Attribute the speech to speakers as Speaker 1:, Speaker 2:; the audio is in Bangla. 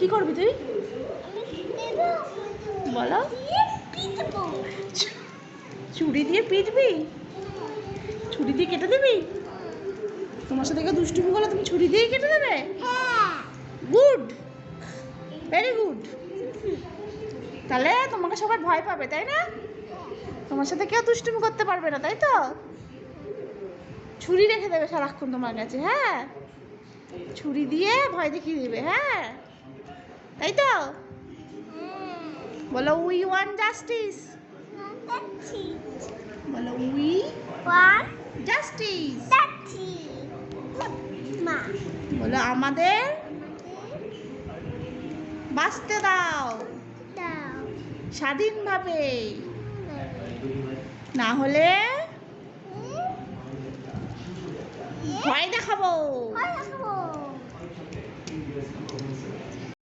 Speaker 1: কি করবি তুই? বলো। ছুরি দিয়ে পিটবি? ছুরি দিয়ে কেটে দিবি? তোমার সাথে কেউ দুষ্টুমি করলে তুমি ছুরি দিয়ে কেটে দেবে? গুড। ভেরি গুড তাহলে তোমাকে সবাই ভয় পাবে, তাই না? তোমার সাথে কেউ দুষ্টুমি করতে পারবে না, তাই তো? ছুরি রেখে দেবে সারাক্ষণ তোমার কাছে হ্যাঁ? ছুরি দিয়ে ভয় দেখিয়ে দিবে হ্যাঁ? তাই তো? বলো উই ওয়ান জাস্টিস। বলো উই ওয়ান জাস্টিস। বলো আমাদের বাঁচতে দাও। স্বাধীনভাবে। না হলে ভয় দেখাবো।